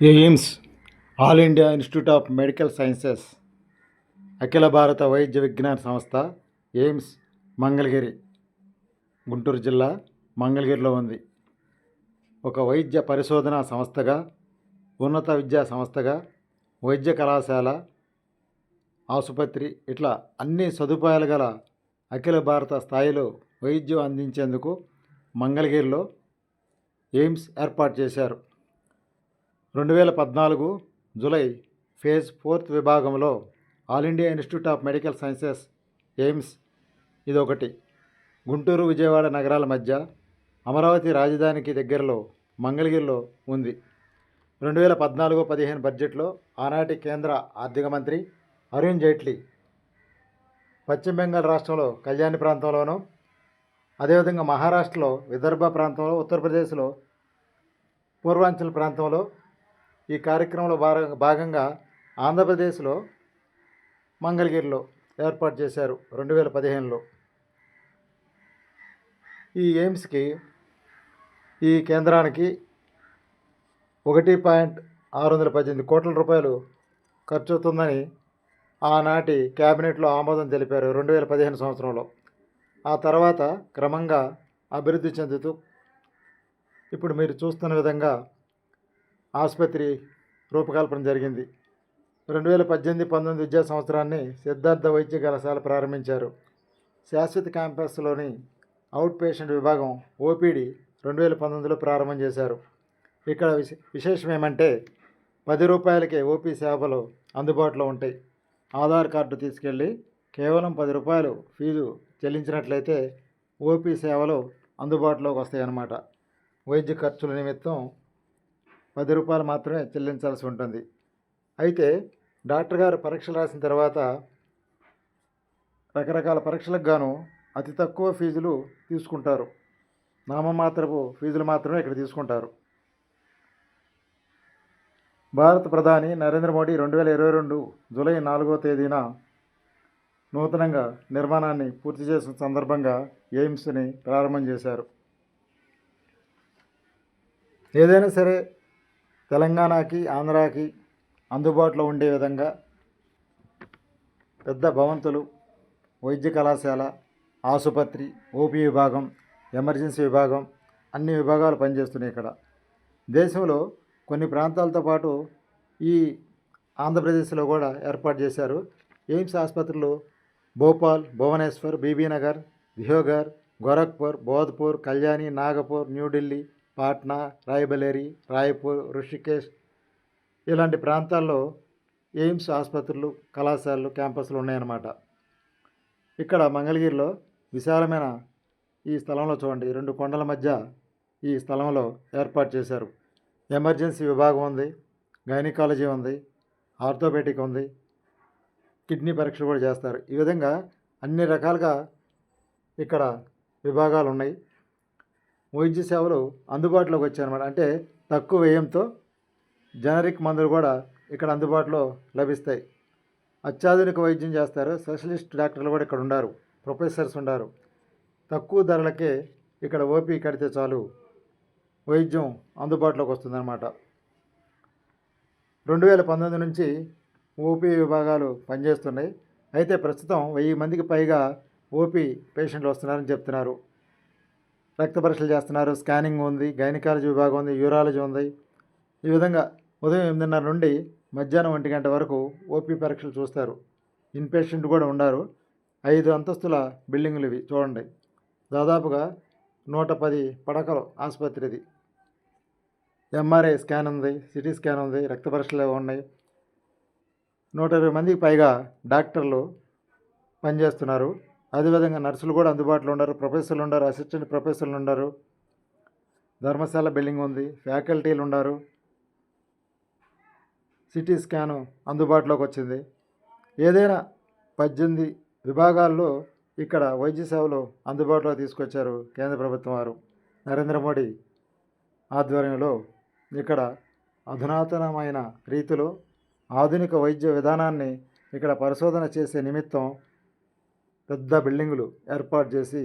AIIMS all India institute of medical sciences అఖిల భారత వైద్య విజ్ఞాన సంస్థ ఎయిమ్స్ మంగళగిరి గుంటూరు జిల్లా మంగళగిరిలో ఉంది. ఒక వైద్య పరిశోధనా సంస్థగా ఉన్నత విద్యా సంస్థగా వైద్య కళాశాల ఆసుపత్రి ఇట్లా అన్ని సదుపాయాలు గల అఖిల భారత స్థాయిలో వైద్యం అందించేందుకు మంగళగిరిలో ఎయిమ్స్ ఏర్పాటు చేశారు. రెండు వేల పద్నాలుగు జులై ఫేజ్ ఫోర్త్ విభాగంలో all India institute of medical sciences AIIMS ఇదొకటి. గుంటూరు విజయవాడ నగరాల మధ్య అమరావతి రాజధానికి దగ్గరలో మంగళగిరిలో ఉంది. రెండు వేల పద్నాలుగు పదిహేను బడ్జెట్లో ఆనాటి కేంద్ర ఆర్థిక మంత్రి అరుణ్ జైట్లీ పశ్చిమ బెంగాల్ రాష్ట్రంలో కళ్యాణి ప్రాంతంలోనూ అదేవిధంగా మహారాష్ట్రలో విదర్భ ప్రాంతంలో ఉత్తరప్రదేశ్లో పూర్వాంచల్ ప్రాంతంలో ఈ కార్యక్రమంలో భాగంగా ఆంధ్రప్రదేశ్లో మంగళగిరిలో ఏర్పాటు చేశారు రెండు వేల పదిహేనులో. ఈ ఎయిమ్స్కి ఈ కేంద్రానికి ఒకటి పాయింట్ ఆరు వందల పద్దెనిమిది కోట్ల రూపాయలు ఖర్చు అవుతుందని ఆనాటి క్యాబినెట్లో ఆమోదం తెలిపారు రెండు వేల పదిహేను సంవత్సరంలో. ఆ తర్వాత క్రమంగా అభివృద్ధి చెందుతూ ఇప్పుడు మీరు చూస్తున్న విధంగా ఆసుపత్రి రూపకల్పన జరిగింది. రెండు వేల పద్దెనిమిది పంతొమ్మిది విద్యా సంవత్సరాన్ని సిద్ధార్థ వైద్య కళాశాల ప్రారంభించారు. శాశ్వత క్యాంపస్లోని అవుట్ పేషెంట్ విభాగం ఓపీడీ రెండు వేల పంతొమ్మిదిలో ప్రారంభం చేశారు. ఇక్కడ విశే విశేషం ఏమంటే పది రూపాయలకే ఓపీ సేవలు అందుబాటులో ఉంటాయి. ఆధార్ కార్డు తీసుకెళ్ళి కేవలం పది రూపాయలు ఫీజు చెల్లించినట్లయితే ఓపీ సేవలు అందుబాటులోకి వస్తాయన్నమాట. వైద్య ఖర్చుల నిమిత్తం పది రూపాయలు మాత్రమే చెల్లించాల్సి ఉంటుంది. అయితే డాక్టర్ గారు పరీక్షలు రాసిన తర్వాత రకరకాల పరీక్షలకు గాను అతి తక్కువ ఫీజులు తీసుకుంటారు. నామమాత్రపు ఫీజులు మాత్రమే ఇక్కడ తీసుకుంటారు. భారత ప్రధాని నరేంద్ర మోడీ రెండు వేల ఇరవై రెండు జూలై నాలుగో తేదీన నూతనంగా నిర్మాణాన్ని పూర్తి చేసిన సందర్భంగా ఎయిమ్స్ని ప్రారంభం చేశారు. ఏదైనా సరే తెలంగాణకి ఆంధ్రాకి అందుబాటులో ఉండే విధంగా పెద్ద భవంతులు వైద్య కళాశాల ఆసుపత్రి ఓపీ విభాగం ఎమర్జెన్సీ విభాగం అన్ని విభాగాలు పనిచేస్తున్నాయి ఇక్కడ. దేశంలో కొన్ని ప్రాంతాలతో పాటు ఈ ఆంధ్రప్రదేశ్లో కూడా ఏర్పాటు చేశారు. ఎయిమ్స్ ఆసుపత్రులు భోపాల్ భువనేశ్వర్ బీబీనగర్ దియోగర్ గోరఖ్పూర్ బోధ్పూర్ కళ్యాణి నాగపూర్ న్యూఢిల్లీ పాట్నా రాయబలేరి రాయపూర్ ఋషికేశ్ ఇలాంటి ప్రాంతాల్లో ఎయిమ్స్ ఆసుపత్రులు కళాశాలలు క్యాంపస్లు ఉన్నాయన్నమాట. ఇక్కడ మంగళగిరిలో విశాలమైన ఈ స్థలంలో చూడండి. రెండు కొండల మధ్య ఈ స్థలంలో ఏర్పాటు చేశారు. ఎమర్జెన్సీ విభాగం ఉంది గైనికాలజీ ఉంది ఆర్థోపెటిక్ ఉంది కిడ్నీ పరీక్షలు కూడా చేస్తారు. ఈ విధంగా అన్ని రకాలుగా ఇక్కడ విభాగాలు ఉన్నాయి. వైద్య సేవలు అందుబాటులోకి వచ్చాయన్నమాట. అంటే తక్కువ వ్యయంతో జనరిక్ మందులు కూడా ఇక్కడ అందుబాటులో లభిస్తాయి. అత్యాధునిక వైద్యం చేస్తారు. స్పెషలిస్ట్ డాక్టర్లు కూడా ఇక్కడ ఉన్నారు ప్రొఫెసర్స్ ఉన్నారు తక్కువ ధరలకే ఇక్కడ ఓపీ కడితే చాలు. వైద్యం అందుబాటులోకి వస్తుందన్నమాట. రెండు వేల పంతొమ్మిది నుంచి ఓపీ విభాగాలు పనిచేస్తున్నాయి. అయితే ప్రస్తుతం వెయ్యి మందికి పైగా ఓపీ పేషెంట్లు వస్తున్నారని చెప్తున్నారు. రక్త పరీక్షలు చేస్తున్నారు స్కానింగ్ ఉంది గైనకాలజీ విభాగం ఉంది యూరాలజీ ఉంది. ఈ విధంగా ఉదయం ఎనిమిదిన్నర నుండి మధ్యాహ్నం ఒంటి గంట వరకు ఓపీ పరీక్షలు చూస్తారు. ఇన్పేషెంట్ కూడా ఉన్నారు ఐదు అంతస్తుల బిల్డింగులు ఇవి చూడండి. దాదాపుగా నూట పది పడకలు ఆసుపత్రిది. ఎంఆర్ఐ స్కాన్ ఉంది సిటీ స్కాన్ ఉంది రక్త పరీక్షలు ఉన్నాయి. నూట ఇరవై మందికి పైగా డాక్టర్లు పనిచేస్తున్నారు. అదేవిధంగా నర్సులు కూడా అందుబాటులో ఉన్నారు ప్రొఫెసర్లు ఉన్నారు అసిస్టెంట్ ప్రొఫెసర్లు ఉన్నారు ధర్మశాల బిల్డింగ్ ఉంది ఫ్యాకల్టీలు ఉన్నారు సిటీ స్కాను అందుబాటులోకి వచ్చింది. ఏదైనా పద్దెనిమిది విభాగాల్లో ఇక్కడ వైద్య సేవలు అందుబాటులో తీసుకొచ్చారు కేంద్ర ప్రభుత్వం వారు. నరేంద్ర మోడీ ఆధ్వర్యంలో ఇక్కడ అధునాతనమైన రీతిలో ఆధునిక వైద్య విధానాన్ని ఇక్కడ పరిశోధన చేసే నిమిత్తం పెద్ద బిల్డింగులు ఏర్పాటు చేసి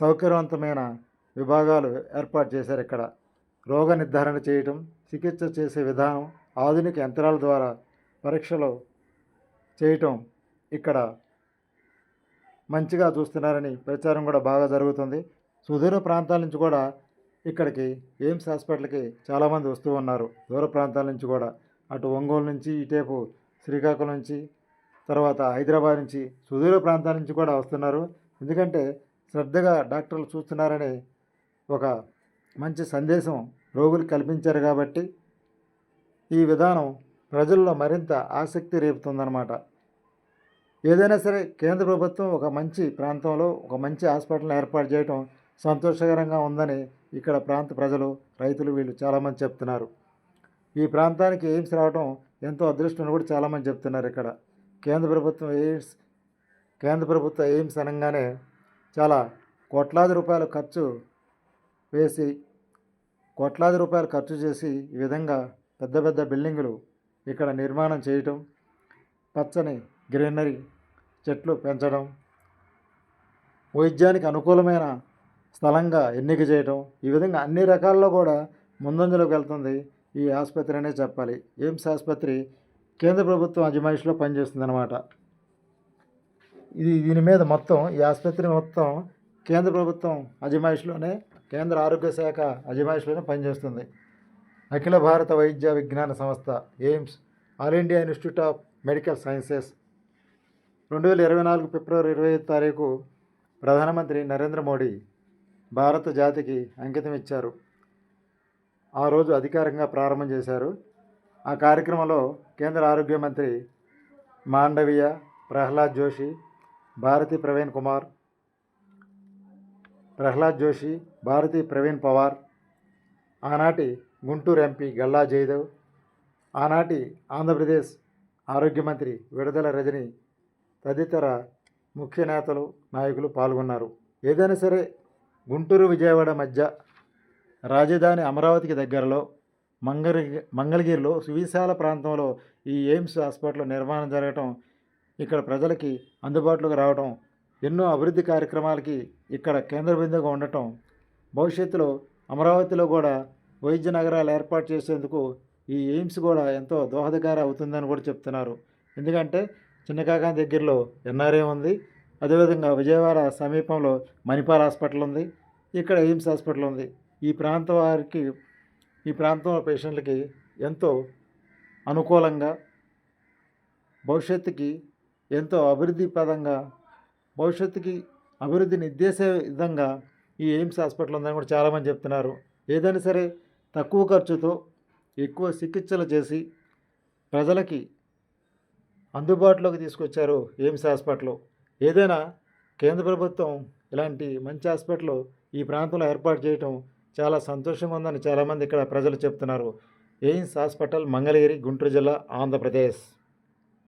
సౌకర్యవంతమైన విభాగాలు ఏర్పాటు చేశారు ఇక్కడ. రోగ నిర్ధారణ చేయటం చికిత్స చేసే విధానం ఆధునిక యంత్రాల ద్వారా పరీక్షలు చేయటం ఇక్కడ మంచిగా చూస్తున్నారని ప్రచారం కూడా బాగా జరుగుతుంది. సుదూర ప్రాంతాల నుంచి కూడా ఇక్కడికి ఎయిమ్స్ హాస్పిటల్కి చాలామంది వస్తూ ఉన్నారు. దూర ప్రాంతాల నుంచి కూడా. అటు ఒంగోలు నుంచి ఇటేపు శ్రీకాకుళం నుంచి తర్వాత హైదరాబాద్ నుంచి సుదూర ప్రాంతాల నుంచి కూడా వస్తున్నారు. ఎందుకంటే శ్రద్ధగా డాక్టర్లు చూస్తున్నారని ఒక మంచి సందేశం రోగులకు కల్పించారు కాబట్టి ఈ విధానం ప్రజల్లో మరింత ఆసక్తి రేపుతుందన్నమాట. ఏదైనా సరే కేంద్ర ప్రభుత్వం ఒక మంచి ప్రాంతంలో ఒక మంచి హాస్పిటల్ని ఏర్పాటు చేయడం సంతోషకరంగా ఉందని ఇక్కడ ప్రాంత ప్రజలు రైతులు వీళ్ళు చాలామంది చెప్తున్నారు. ఈ ప్రాంతానికి ఎయిమ్స్ రావడం ఎంతో అదృష్టం అని కూడా చాలామంది చెప్తున్నారు ఇక్కడ. కేంద్ర ప్రభుత్వం ఎయిమ్స్ కేంద్ర ప్రభుత్వ ఎయిమ్స్ అనగానే చాలా కోట్లాది రూపాయలు ఖర్చు వేసి కోట్లాది రూపాయలు ఖర్చు చేసి ఈ విధంగా పెద్ద పెద్ద బిల్డింగులు ఇక్కడ నిర్మాణం చేయటం పచ్చని గ్రీనరీ చెట్లు పెంచడం వైద్యానికి అనుకూలమైన స్థలంగా ఎన్నిక చేయటం ఈ విధంగా అన్ని రకాల్లో కూడా ముందంజలోకి వెళ్తుంది ఈ ఆసుపత్రి అనే చెప్పాలి. ఎయిమ్స్ ఆసుపత్రి కేంద్ర ప్రభుత్వం అజమాయిషిలో పనిచేస్తుందన్నమాట. ఇది దీని మీద మొత్తం ఈ ఆసుపత్రి మొత్తం కేంద్ర ప్రభుత్వం అజమాయిషిలోనే కేంద్ర ఆరోగ్య శాఖ అజమాయిషిలోనే పనిచేస్తుంది. అఖిల భారత వైద్య విజ్ఞాన సంస్థ AIIMS all India institute of medical sciences. రెండు వేల ఇరవై నాలుగు ఫిబ్రవరి ఇరవై ఐదు తారీఖు ప్రధానమంత్రి నరేంద్ర మోడీ భారత జాతికి అంకితం ఇచ్చారు. ఆ రోజు అధికారికంగా ప్రారంభం చేశారు. ఆ కార్యక్రమంలో కేంద్ర ఆరోగ్య మంత్రి మాండవీయ ప్రహ్లాద్ జోషి భారతి ప్రవీణ్ కుమార్ ప్రహ్లాద్ జోషి భారతి ప్రవీణ్ పవార్ ఆనాటి గుంటూరు ఎంపీ గల్లా జయదేవ్ ఆనాటి ఆంధ్రప్రదేశ్ ఆరోగ్య మంత్రి విడుదల రజని తదితర ముఖ్య నేతలు నాయకులు పాల్గొన్నారు. ఏదైనా సరే గుంటూరు విజయవాడ మధ్య రాజధాని అమరావతికి దగ్గరలో మంగళగిరి మంగళగిరిలో సువిశాల ప్రాంతంలో ఈ ఎయిమ్స్ హాస్పిటల్ నిర్మాణం జరగటం ఇక్కడ ప్రజలకి అందుబాటులోకి రావడం ఎన్నో అభివృద్ధి కార్యక్రమాలకి ఇక్కడ కేంద్ర బిందువుగా ఉండటం భవిష్యత్తులో అమరావతిలో కూడా వైద్య నగరాలు ఏర్పాటు చేసేందుకు ఈ ఎయిమ్స్ కూడా ఎంతో దోహదకారి అవుతుందని కూడా చెప్తున్నారు. ఎందుకంటే చిన్నకాకా దగ్గరలో ఎన్ఆర్ఏ ఉంది అదేవిధంగా విజయవాడ సమీపంలో మణిపాల్ హాస్పిటల్ ఉంది ఇక్కడ ఎయిమ్స్ హాస్పిటల్ ఉంది. ఈ ప్రాంతం వారికి ఈ ప్రాంతంలో పేషెంట్లకి ఎంతో అనుకూలంగా భవిష్యత్తుకి ఎంతో అభివృద్ధి పదంగా భవిష్యత్తుకి అభివృద్ధి నిర్దేశే విధంగా ఈ ఎయిమ్స్ హాస్పిటల్ ఉందని కూడా చాలామంది చెప్తున్నారు. ఏదైనా సరే తక్కువ ఖర్చుతో ఎక్కువ చికిత్సలు చేసి ప్రజలకి అందుబాటులోకి తీసుకొచ్చారు ఎయిమ్స్ హాస్పిటల్. ఏదైనా కేంద్ర ప్రభుత్వం ఇలాంటి మంచి హాస్పిటల్ ఈ ప్రాంతంలో ఏర్పాటు చేయటం చాలా సంతోషంగా ఉందని చాలామంది ఇక్కడ ప్రజలు చెప్తున్నారు. ఎయిమ్స్ హాస్పిటల్ మంగళగిరి గుంటూరు జిల్లా ఆంధ్రప్రదేశ్.